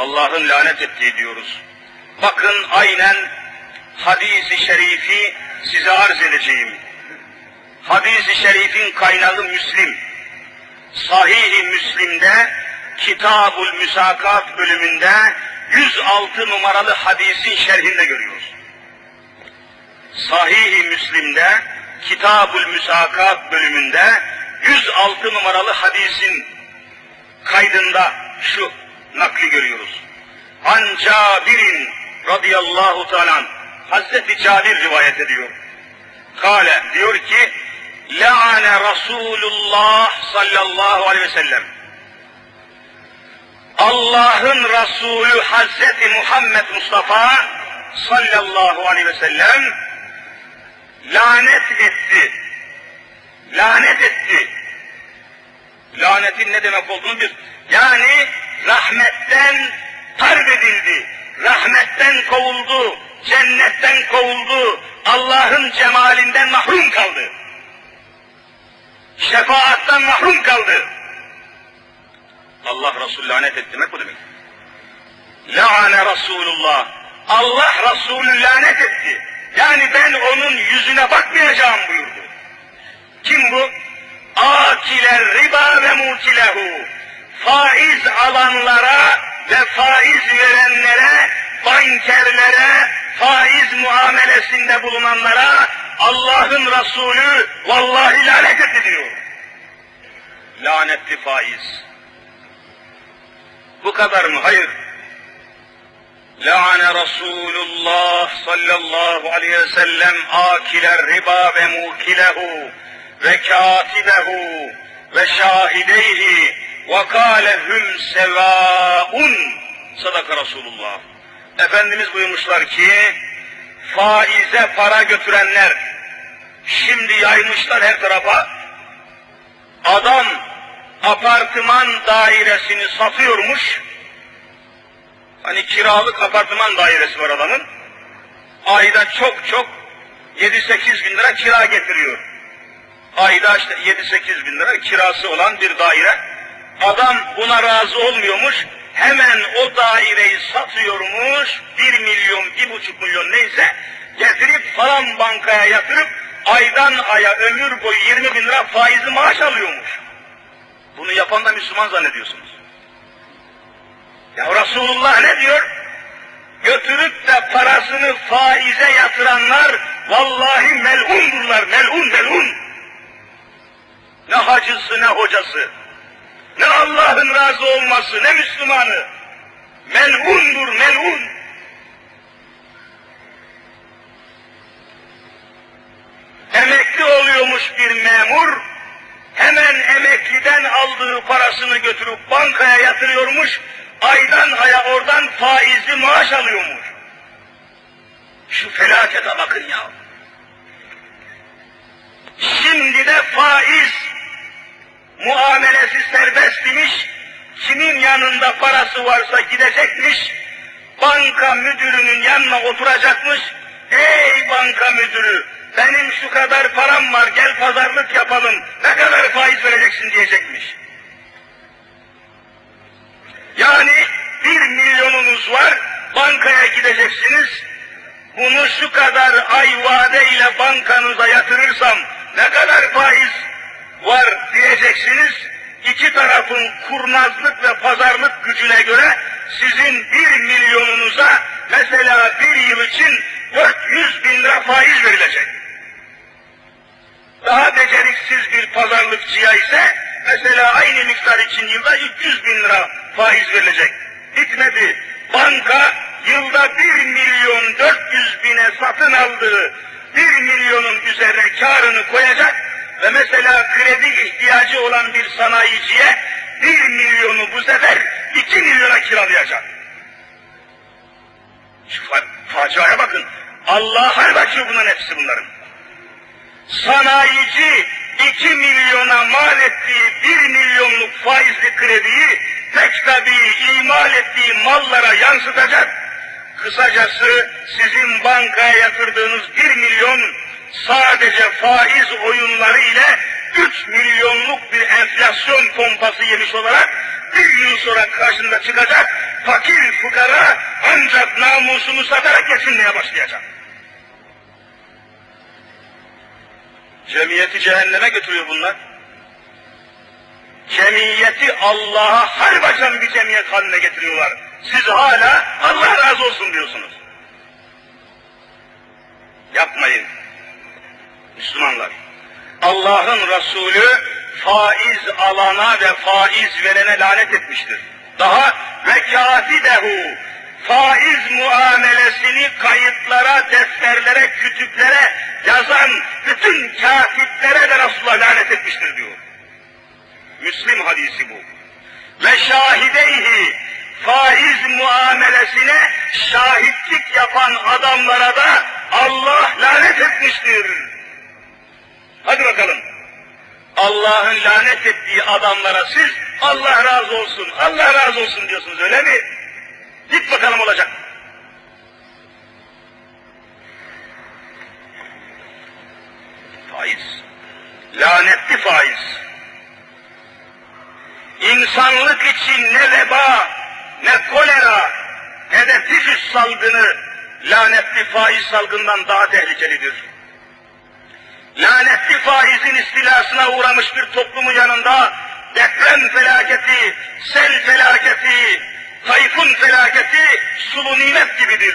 Allah'ın lanet ettiği diyoruz. Bakın aynen hadisi şerifi size arz edeceğim. Hadisi şerifin kaynağı Müslim. Sahih-i Müslim'de Kitabul Müsakat bölümünde 106 numaralı hadisin şerhinde görüyoruz. Sahih-i Müslim'de Kitabul Müsakat bölümünde 106 numaralı hadisin kaydında şu nakli görüyoruz. An Cabir'in radıyallahu teala Hazreti Cabir rivayet ediyor. Kale diyor ki La'ane Resulullah sallallahu aleyhi ve sellem Allah'ın Resulü Hazreti Muhammed Mustafa sallallahu aleyhi ve sellem lanet etti. Lanet etti. Lanetin ne demek olduğunu bir yani rahmetten tark edildi. Rahmetten kovuldu. Cennetten kovuldu. Allah'ın cemalinden mahrum kaldı. Şefaattan mahrum kaldı. Allah Resulü lanet etti demek bu demek. La'ane Resulullah. Allah Resulü lanet etti. Yani ben onun yüzüne bakmayacağım buyurdu. Kim bu? Akiler riba ve mutilehu. Faiz alanlara ve faiz verenlere, bankerlere, faiz muamelesinde bulunanlara Allah'ın Resulü vallahi lanet etti diyor. Lanetli faiz. Bu kadar mı? Hayır. La'ane Resulullah sallallahu aleyhi ve sellem akiler riba ve mukilehu ve katibehu ve şahideyhi hüm sevâun sadaka Resulullah. Efendimiz buyurmuşlar ki faize para götürenler şimdi yaymışlar her tarafa adam apartman dairesini satıyormuş Hani kiralık apartman dairesi var adamın. Ayda çok çok 7-8 bin lira kira getiriyor. Ayda işte 7-8 bin lira kirası olan bir daire. Adam buna razı olmuyormuş. Hemen o daireyi satıyormuş. 1 milyon, 1,5 milyon neyse getirip falan bankaya yatırıp aydan aya ömür boyu 20 bin lira faizli maaş alıyormuş. Bunu yapan da Müslüman zannediyorsunuz. Ya Resulullah ne diyor? Götürüp de parasını faize yatıranlar vallahi melundurlar, melun melun. Ne hacısı ne hocası, ne Allah'ın razı olması, ne Müslümanı. Melundur, melun. Emekli oluyormuş bir memur, hemen emekliden aldığı parasını götürüp bankaya yatırıyormuş, aydan aya oradan faizli maaş alıyormuş. Şu felakete bakın ya. Şimdi de faiz muamelesi serbest imiş, kimin yanında parası varsa gidecekmiş, banka müdürünün yanına oturacakmış, ey banka müdürü, benim şu kadar param var, gel pazarlık yapalım, ne kadar faiz vereceksin diyecekmiş. Yani bir milyonunuz var, bankaya gideceksiniz, bunu şu kadar ay vadeyle bankanıza yatırırsam ne kadar faiz var diyeceksiniz. İki tarafın kurnazlık ve pazarlık gücüne göre sizin bir milyonunuza mesela bir yıl için 400 bin lira faiz verilecek. Daha beceriksiz bir pazarlıkçıya ise mesela aynı miktar için yılda 300 bin lira faiz verilecek. Bitmedi. Banka yılda 1 milyon 400 bine satın aldığı 1 milyonun üzerine karını koyacak ve mesela kredi ihtiyacı olan bir sanayiciye 1 milyonu bu sefer 2 milyona kiralayacak. Şu fa faciaya bakın. Allah hal bakıyor bunların hepsi bunların. Sanayici 2 milyona mal ettiği 1 milyonluk faizli krediyi tek tabii imal ettiği mallara yansıtacak. Kısacası sizin bankaya yatırdığınız 1 milyon sadece faiz oyunları ile 3 milyonluk bir enflasyon pompası yemiş olarak bir yıl sonra karşında çıkacak fakir fukara ancak namusunu satarak yetinmeye başlayacak. Cemiyeti cehenneme götürüyor bunlar. Cemiyeti Allah'a harbacan bir cemiyet haline getiriyorlar. Siz hala Allah razı olsun diyorsunuz. Yapmayın. Müslümanlar. Allah'ın Resulü faiz alana ve faiz verene lanet etmiştir. Daha ve kâfidehu faiz muamelesini kayıtlara, defterlere, kütüplere yazan bütün kâfitlere de Resulullah lanet etmiştir diyor. Müslim hadisi bu. Ve şahideyhi faiz muamelesine şahitlik yapan adamlara da Allah lanet etmiştir. Hadi bakalım. Allah'ın lanet ettiği adamlara siz Allah razı olsun, Allah razı olsun diyorsunuz öyle mi? Git bakalım olacak. Faiz. Lanetli faiz. İnsanlık için ne veba, ne kolera, ne de tifüs salgını lanetli faiz salgından daha tehlikelidir. Lanetli faizin istilasına uğramış bir toplumun yanında deprem felaketi, sel felaketi, tayfun felaketi sulu nimet gibidir.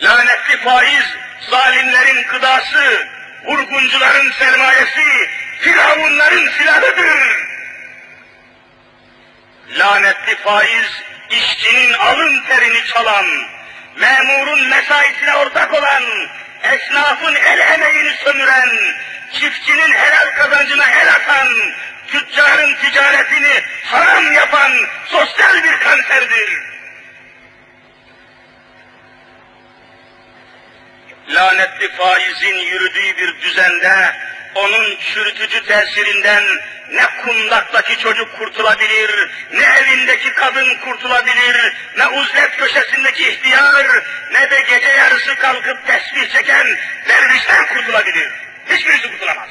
Lanetli faiz zalimlerin gıdası, vurguncuların sermayesi, firavunların silahıdır. Lanetli faiz işçinin alın terini çalan, memurun mesaisine ortak olan, esnafın el emeğini sömüren, çiftçinin helal kazancına el atan, tüccarın ticaretini haram yapan sosyal bir kanserdir. Lanetli faizin yürüdüğü bir düzende, onun çürütücü tesirinden ne kundaktaki çocuk kurtulabilir, ne evindeki kadın kurtulabilir, ne uzlet köşesindeki ihtiyar, ne de gece yarısı kalkıp tesbih çeken dervişten kurtulabilir. Hiçbirisi kurtulamaz.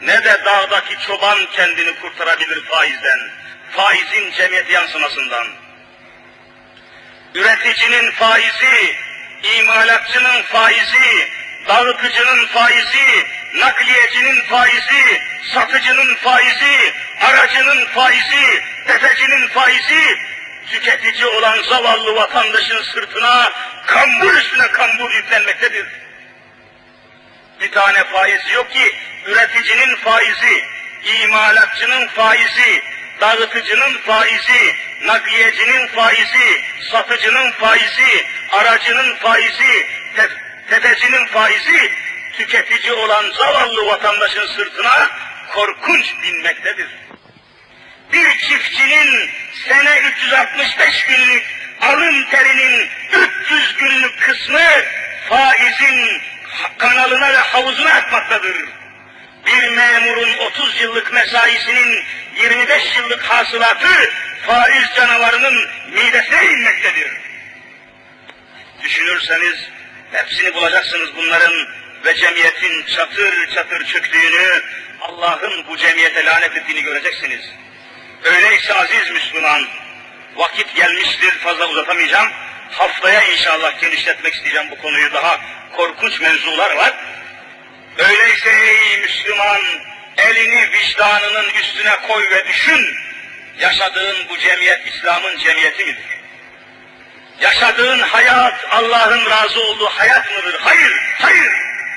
Ne de dağdaki çoban kendini kurtarabilir faizden, faizin cemiyet yansımasından. Üreticinin faizi, imalatçının faizi, dağıtıcının faizi, nakliyecinin faizi, satıcının faizi, aracının faizi, tefecinin faizi, tüketici olan zavallı vatandaşın sırtına kambur üstüne kambur yüklenmektedir. Bir tane faizi yok ki üreticinin faizi, imalatçının faizi, dağıtıcının faizi, nakliyecinin faizi, satıcının faizi, aracının faizi, tef tefecinin faizi, tüketici olan zavallı vatandaşın sırtına korkunç binmektedir. Bir çiftçinin sene 365 günlük alın terinin 300 günlük kısmı faizin kanalına ve havuzuna akmaktadır. Bir memurun 30 yıllık mesaisinin 25 yıllık hasılatı faiz canavarının midesine inmektedir. Düşünürseniz hepsini bulacaksınız bunların ve cemiyetin çatır çatır çöktüğünü, Allah'ın bu cemiyete lanet ettiğini göreceksiniz. Öyleyse aziz Müslüman, vakit gelmiştir fazla uzatamayacağım. Haftaya inşallah genişletmek isteyeceğim bu konuyu daha korkunç mevzular var. Öyleyse ey Müslüman, elini vicdanının üstüne koy ve düşün. Yaşadığın bu cemiyet İslam'ın cemiyeti midir? Yaşadığın hayat Allah'ın razı olduğu hayat mıdır? Hayır, hayır.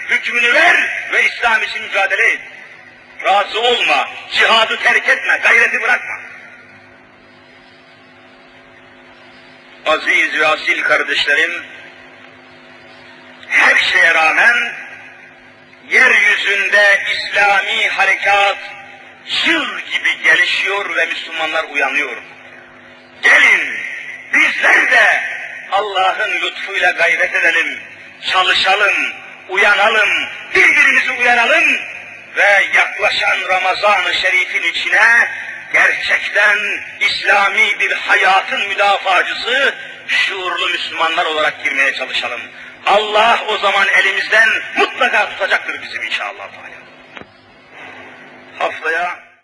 Hükmünü ver ve İslam için mücadele et. Razı olma, cihadı terk etme, gayreti bırakma. Aziz ve asil kardeşlerim, her şeye rağmen yeryüzünde İslami harekat çığ gibi gelişiyor ve Müslümanlar uyanıyor. Gelin bizler de Allah'ın lütfuyla gayret edelim, çalışalım, uyanalım, birbirimizi uyaralım ve yaklaşan Ramazan-ı Şerif'in içine gerçekten İslami bir hayatın müdafacısı şuurlu Müslümanlar olarak girmeye çalışalım. Allah o zaman elimizden mutlaka tutacaktır bizim inşallah. Haftaya